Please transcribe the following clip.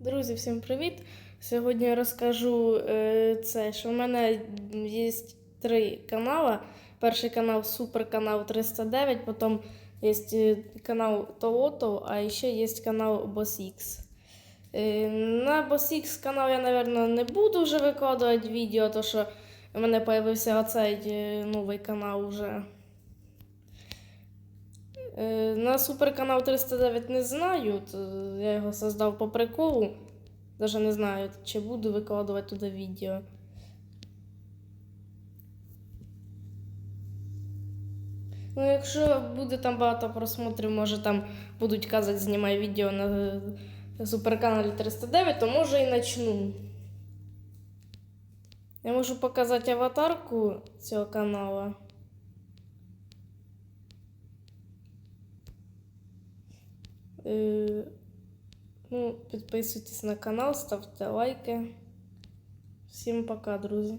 Друзі, всім привіт! Сьогодні я розкажу е, це, що в мене є три канали. Перший канал суперканал 309, потім є е, канал Towoto, а ще є канал BossX. Е, на BossX канал я, мабуть, не буду вже викладати відео, тому що в мене з'явився оцей новий канал вже. Е, На суперканал 309 не знаю. Я його создав по приколу. Даже не знаю, чи буду викладувати туди відео. Ну, якщо буде там багато просмотрів, може там будуть казати, знімай відео на е, суперканалі 309, то може і начну. Я можу показати аватарку цього каналу. Ну, підписуйтесь на канал, ставте лайки. Всім пока, друзі.